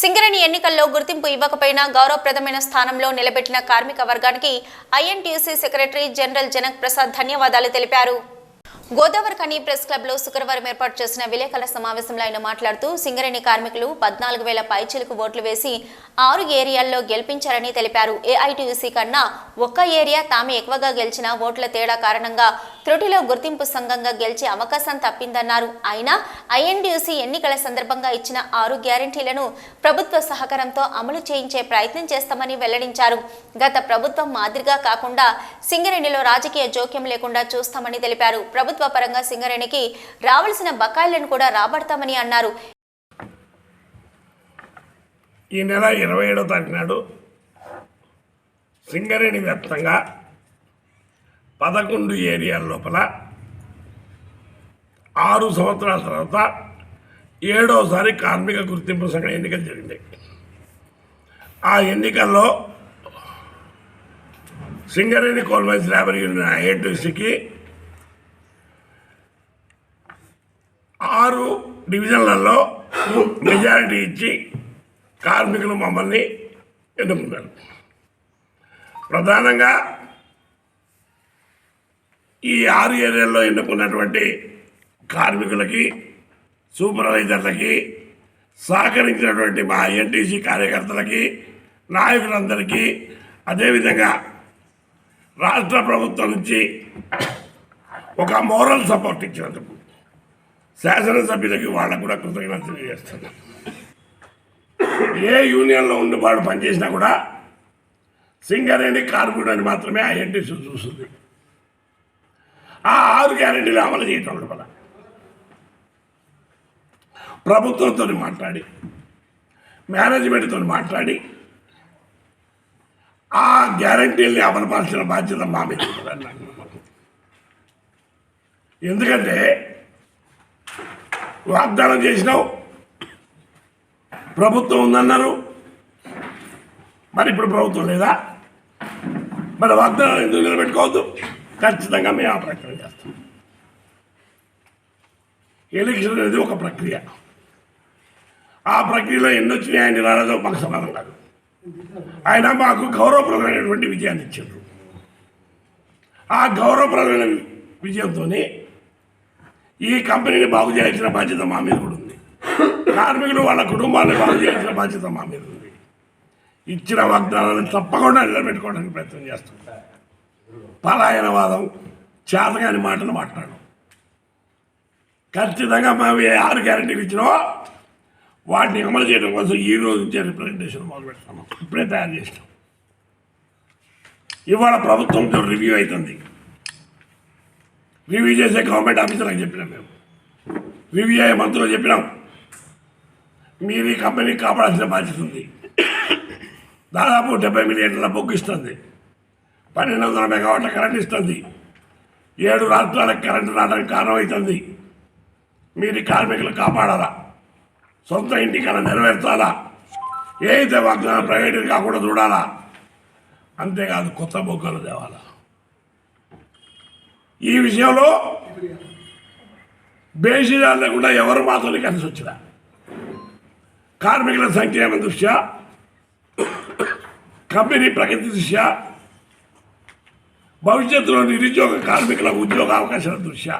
సింగరేణి ఎన్నికల్లో గుర్తింపు ఇవ్వకపోయినా గౌరవప్రదమైన స్థానంలో నిలబెట్టిన కార్మిక వర్గానికి INTUC secretary general Janak Prasad ధన్యవాదాలు తెలిపారు. గోదావరి కని ప్రెస్ క్లబ్లో శుక్రవారం ఏర్పాటు చేసిన విలేకరుల సమావేశంలో ఆయన మాట్లాడుతూ సింగరేణి కార్మికులు పద్నాలుగు వేల పైచిలకు ఓట్లు వేసి ఆరు ఏరియాల్లో గెలిపించారని తెలిపారు. ఏఐటీయూసీ కన్నా ఒక్క ఏరియా తామే ఎక్కువగా గెలిచిన ఓట్ల తేడా కారణంగా త్రుటిలో గుర్తింపు సంఘంగా గెలిచే అవకాశం తప్పిందన్నారు. అయినా ఐఎన్డీయూసీ ఎన్నికల సందర్భంగా ఇచ్చిన ఆరు గ్యారంటీలను ప్రభుత్వ సహకారంతో అమలు చేయించే ప్రయత్నం చేస్తామని వెల్లడించారు. గత ప్రభుత్వం మాదిరిగా కాకుండా సింగరేణిలో రాజకీయ జోక్యం లేకుండా చూస్తామని తెలిపారు. ప్రభుత్వ పరంగా సింగరేణికి రావాల్సిన బకాయిలను కూడా రాబడతామని అన్నారు. ఈ నెల ఇరవై ఏడో తారీఖు నాడు సింగరేణి వ్యాప్తంగా పదకొండు ఏరియాల లోపల ఆరు సంవత్సరాల తర్వాత ఏడోసారి కార్మిక గుర్తింపు సంఘ ఎన్నికలు జరిగినాయి ఆ ఎన్నికల్లో Singareni coal mines labour union ఐఎన్టీసీకి ఆరు డివిజన్లలో మెజారిటీ ఇచ్చి కార్మికులు మమ్మల్ని ఎన్నుకున్నారు. ప్రధానంగా ఈ ఆరు ఏరియాల్లో ఎన్నుకున్నటువంటి కార్మికులకి సూపర్వైజర్లకి సహకరించినటువంటి మా ఎన్టీసీ కార్యకర్తలకి నాయకులందరికీ అదేవిధంగా రాష్ట్ర ప్రభుత్వం నుంచి ఒక మోరల్ సపోర్ట్ ఇచ్చినందుకు శాసనసభ్యులకి వాళ్ళకు కూడా కృతజ్ఞతలు తెలియజేస్తున్నాను. ఏ యూనియన్లో ఉండి వాడు పనిచేసినా కూడా సింగరేణి కార్మికుడు అని మాత్రమే ఆ ఎన్టీసీ చూస్తుంది. ఆ ఆరు గ్యారెంటీలు అమలు చేయటం లోపల ప్రభుత్వంతో మాట్లాడి మేనేజ్మెంట్తో మాట్లాడి ఆ గ్యారంటీల్ని అమలుపరచిన బాధ్యత మా మీద ఎందుకంటే వాగ్దానం చేసినావు ప్రభుత్వం ఉందన్నారు మరి ఇప్పుడు ప్రభుత్వం లేదా? మరి వాగ్దానం ఎందుకు నిలబెట్టుకోవద్దు? ఖచ్చితంగా మేము ఆ ప్రక్రియ చేస్తాం. ఎలక్షన్ అనేది ఒక ప్రక్రియ. ఆ ప్రక్రియలో ఎన్ని వచ్చినాయి ఆయన రాలేదో మాకు సమాధానం కాదు. ఆయన మాకు గౌరవప్రదమైనటువంటి విజయాన్ని ఇచ్చారు ఆ గౌరవప్రదమైన విజయంతోనే ఈ కంపెనీని బాగు చేయాల్సిన బాధ్యత మా మీద కూడా ఉంది. కార్మికులు వాళ్ళ కుటుంబాన్ని బాగు చేయాల్సిన బాధ్యత మా మీద ఉంది. ఇచ్చిన వాగ్దానాలను తప్పకుండా నిలబెట్టుకోవడానికి ప్రయత్నం చేస్తుంటారు పలాయనవాదం చేతగాని మాటలు మాట్లాడు ఖచ్చితంగా మేము ఏ ఆరు గ్యారెంటీలు ఇచ్చినామో వాటిని అమలు చేయడం కోసం ఈ రోజు నుంచే రిప్రజెంటేషన్ మొదలు పెడతాము ఇప్పుడే తయారు చేసినాం. ఇవాళ ప్రభుత్వంతో రివ్యూ అవుతుంది. రివ్యూ చేసే గవర్నమెంట్ ఆఫీసర్లకు చెప్పినాం మేము. రివ్యూ అయ్యే మంత్రులు చెప్పినాం. మీరు ఈ కంపెనీ కాపాడాల్సిన బాధ్యత ఉంది. దాదాపు డెబ్బై మిలియన్ల బొగ్గు ఇస్తుంది. పన్నెండు వందల మెగావాట్ల కరెంట్ ఇస్తుంది. ఏడు రాష్ట్రాలకు కరెంటు రావడానికి కారణమవుతుంది. మీరు కార్మికులు కాపాడాలా? సొంత ఇంటికన్నా నెరవేర్చాలా? ఏదైతే వాగ్దానం ప్రైవేట్ కాకుండా చూడాలా? అంతేకాదు కొత్త బొగ్గలు తేవాలా? ఈ విషయంలో బేసిదాలు లేకుండా ఎవరు మాత్రం కలిసి వచ్చినా? కార్మికుల సంక్షేమ దృష్ట్యా? కంపెనీ ప్రగతి దృష్ట్యా? భవిష్యత్తులో నిరుద్యోగ కార్మికుల ఉద్యోగ అవకాశాల దృష్ట్యా.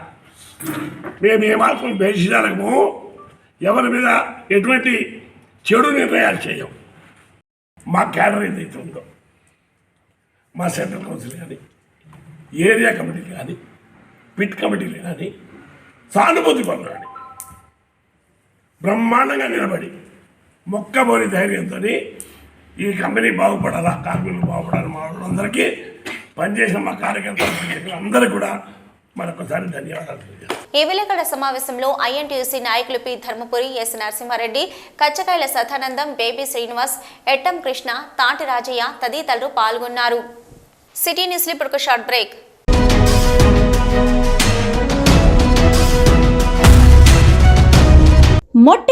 మేము ఏమాత్రం బేసిదాలము ఎవరి మీద ఎటువంటి చెడు నిర్ణయాలు చేయం. మా క్యాడర్ ఏదైతే ఉందో మా సెంట్రల్ కౌన్సిల్ కానీ ఏరియా కమిటీలు కానీ పిట్ కమిటీలు కానీ సానుభూతి పనులు కానీ బ్రహ్మాండంగా నిలబడి మొక్కబోని ధైర్యంతో ఈ కంపెనీ బాగుపడాలా కార్మికులు బాగుపడాలి మా వాళ్ళందరికీ పనిచేసిన మా కార్యకర్తలు అందరూ కూడా మరొకసారి ధన్యవాదాలు ఈ విలేకరుల సమావేశంలో ఐఎన్టీయూసీ నాయకులు పి. ధర్మపురి ఎస్. నరసింహారెడ్డి కచ్చకాయల సదానందం బేబీ శ్రీనివాస్ ఎట్టం కృష్ణ తాటి రాజయ్య తదితరులు పాల్గొన్నారు. సిటీ న్యూస్లో ఇప్పుడు ఒక షార్ట్ బ్రేక్.